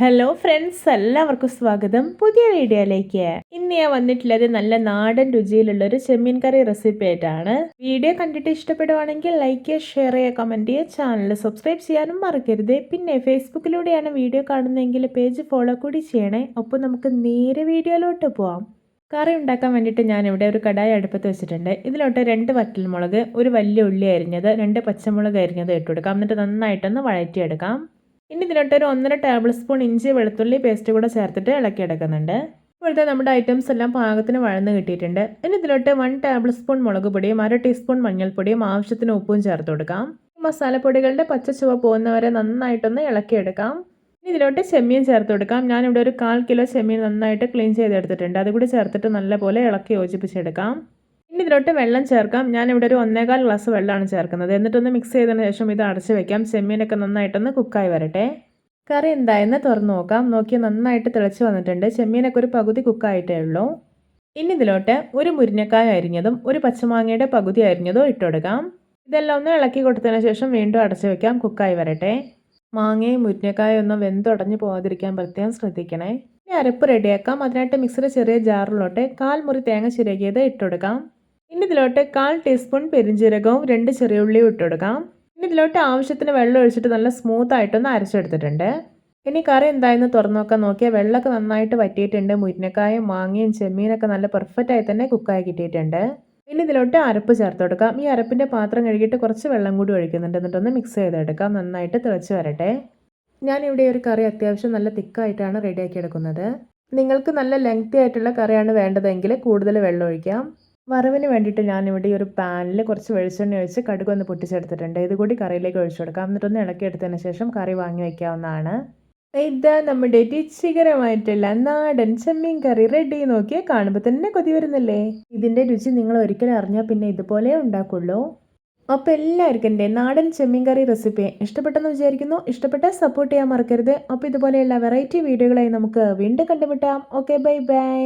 Hello friends എല്ലാവർക്കും സ്വാഗതം. പുതിയ വീഡിയോയിലേക്ക്. ഇന്ന് ഞാൻ വന്നിട്ടുള്ളത് നല്ല നാടൻ രുചിയിലുള്ള ഒരു ചെമ്മീൻ കറി റെസിപ്പി ആയിട്ടാണ്. വീഡിയോ കണ്ടിട്ട് ഇഷ്ടപ്പെടുവാണെങ്കിൽ ലൈക്ക് ചെയ്യുക ഷെയർ ചെയ്യുക കമന്റ് ചെയ്യുക ചാനൽ സബ്സ്ക്രൈബ് ചെയ്യാനും മറക്കരുത്. പിന്നെ ഫേസ്ബുക്കിലൂടെയാണ് വീഡിയോ കാണുന്നതെങ്കിൽ പേജ് ഫോളോ കൂടി ചെയ്യണേ. അപ്പോൾ നമുക്ക് നേരെ വീഡിയോയിലോട്ട് പോവാം. കറി ഉണ്ടാക്കാൻ വേണ്ടിയിട്ട് ഇവിടെ ഒരു കടായി അടുപ്പത്ത് വെച്ചിട്ടുണ്ട്. ഇതിലോട്ട് രണ്ട് വറ്റൽമുളക് ഒരു വലിയ ഉള്ളി അരിഞ്ഞത് രണ്ട് പച്ചമുളക് അരിഞ്ഞത് ഇട്ട് കൊടുക്കാം എന്നിട്ട് നന്നായിട്ടൊന്ന് വഴറ്റിയെടുക്കാം. ഇനി ഇതിലോട്ട് ഒരു ഒന്നര ടേബിൾ സ്പൂൺ ഇഞ്ചി വെളുത്തുള്ളി പേസ്റ്റ് കൂടെ ചേർത്തിട്ട് ഇളക്കിയെടുക്കുന്നുണ്ട് ഇപ്പോഴത്തെ നമ്മുടെ ഐറ്റംസ് എല്ലാം പാകത്തിന് വഴന്ന് കിട്ടിയിട്ടുണ്ട്. ഇനി ഇതിലോട്ട് വൺ ടേബിൾ സ്പൂൺ മുളക് പൊടിയും അര ടീസ്പൂൺ മഞ്ഞൾപ്പൊടിയും ആവശ്യത്തിന് ഉപ്പും ചേർത്ത് കൊടുക്കാം. മസാലപ്പൊടികളുടെ പച്ച ചുവ പോകുന്നവരെ നന്നായിട്ടൊന്ന് ഇളക്കിയെടുക്കാം ഇനി ഇതിലോട്ട് ചെമ്മീൻ ചേർത്ത് കൊടുക്കാം. ഞാനിവിടെ ഒരു കാൽ കിലോ ചെമ്മീൻ നന്നായിട്ട് ക്ലീൻ ചെയ്തെടുത്തിട്ടുണ്ട്. അതുകൂടി ചേർത്തിട്ട് നല്ലപോലെ ഇളക്കി യോജിപ്പിച്ചെടുക്കാം. ഇനി ഇതിലോട്ട് വെള്ളം ചേർക്കാം. ഞാനിവിടെ ഒരു ഒന്നേകാൽ ഗ്ലാസ് വെള്ളമാണ് ചേർക്കുന്നത്. എന്നിട്ടൊന്ന് മിക്സ് ചെയ്തതിന് ശേഷം ഇത് അടച്ച് വെക്കാം. ചെമ്മീനൊക്കെ നന്നായിട്ടൊന്ന് കുക്കായി വരട്ടെ. കറി എന്തായെന്ന് തുറന്നു നോക്കാം. നോക്കി നന്നായിട്ട് തിളച്ച് വന്നിട്ടുണ്ട്. ചെമ്മീനൊക്കെ ഒരു പകുതി കുക്കായിട്ടേ ഉള്ളൂ. ഇനി ഇതിലോട്ട് ഒരു മുരിങ്ങക്കായ അരിഞ്ഞതും ഒരു പച്ചമാങ്ങയുടെ പകുതി അരിഞ്ഞതും ഇട്ടുകൊടുക്കാം ഇതെല്ലാം ഒന്ന് ഇളക്കി കൊടുത്തതിന് ശേഷം വീണ്ടും അടച്ചു വെക്കാം. കുക്കായി വരട്ടെ. മാങ്ങയും മുരിങ്ങക്കായും ഒന്നും വെന്തുടഞ്ഞു പോകാതിരിക്കാൻ പ്രത്യേകം ശ്രദ്ധിക്കണേ. ഇനി അരപ്പ് റെഡിയാക്കാം അതിനായിട്ട് മിക്സിയുടെ ചെറിയ ജാറിലോട്ട് കാൽ മുറി തേങ്ങ ചിരകിയത് ഇട്ടുകൊടുക്കാം ഇനി ഇതിലോട്ട് കാൽ ടീസ്പൂൺ പെരിഞ്ജീരകവും രണ്ട് ചെറിയ ഉള്ളിയും ഇട്ടുകൊടുക്കാം ഇനി ഇതിലോട്ട് ആവശ്യത്തിന് വെള്ളം ഒഴിച്ചിട്ട് നല്ല സ്മൂത്ത് ആയിട്ടൊന്ന് അരച്ചെടുത്തിട്ടുണ്ട്. ഇനി കറി എന്തായെന്ന് തുറന്നു നോക്കാൻ നോക്കിയാൽ വെള്ളമൊക്കെ നന്നായിട്ട് വറ്റിയിട്ടുണ്ട്. മുരിനക്കായും മാങ്ങയും ചെമ്മീനൊക്കെ നല്ല പെർഫെക്റ്റ് ആയി തന്നെ കുക്കായി കിട്ടിയിട്ടുണ്ട്. ഇനി ഇതിലോട്ട് അരപ്പ് ചേർത്ത് കൊടുക്കാം ഈ അരപ്പിന്റെ പാത്രം കഴുകിയിട്ട് കുറച്ച് വെള്ളം കൂടി ഒഴിക്കുന്നുണ്ട്. എന്നിട്ടൊന്ന് മിക്സ് ചെയ്തെടുക്കാം. നന്നായിട്ട് തിളച്ച് വരട്ടെ. ഞാനിവിടെ ഒരു കറി അത്യാവശ്യം നല്ല തിക്കായിട്ടാണ് റെഡിയാക്കി എടുക്കുന്നത്. നിങ്ങൾക്ക് നല്ല ലെങ്തി ആയിട്ടുള്ള കറിയാണ് വേണ്ടതെങ്കിൽ കൂടുതൽ വെള്ളം ഒഴിക്കാം. വറവിന് വേണ്ടിയിട്ട് ഞാനിവിടെ ഈ ഒരു പാനിൽ കുറച്ച് വെളിച്ചെണ്ണ ഒഴിച്ച് കടുക് ഒന്ന് പൊട്ടിച്ചെടുത്തിട്ടുണ്ട്. ഇത് കൂടി കറിയിലേക്ക് ഒഴിച്ചു കൊടുക്കാം. എന്നിട്ടൊന്ന് ഇളക്കിയെടുത്തതിന് ശേഷം കറി വാങ്ങി വയ്ക്കാവുന്നതാണ് ഇതാ നമ്മുടെ രുചികരമായിട്ടുള്ള നാടൻ ചെമ്മീൻ കറി റെഡി നോക്കിയാൽ കാണുമ്പോൾ തന്നെ കൊതി വരുന്നില്ലേ? ഇതിന്റെ രുചി നിങ്ങൾ ഒരിക്കലും അറിഞ്ഞാൽ പിന്നെ ഇതുപോലെ ഉണ്ടാക്കുള്ളൂ. അപ്പോൾ എല്ലാവർക്കും എന്റെ നാടൻ ചെമ്മീൻ കറി റെസിപ്പി ഇഷ്ടപ്പെട്ടെന്ന് വിചാരിക്കുന്നു. ഇഷ്ടപ്പെട്ടാൽ സപ്പോർട്ട് ചെയ്യാൻ മറക്കരുത്. അപ്പോൾ ഇതുപോലെയുള്ള വെറൈറ്റി വീഡിയോകളായി നമുക്ക് വീണ്ടും കണ്ടുമുട്ടാം. Okay bye bye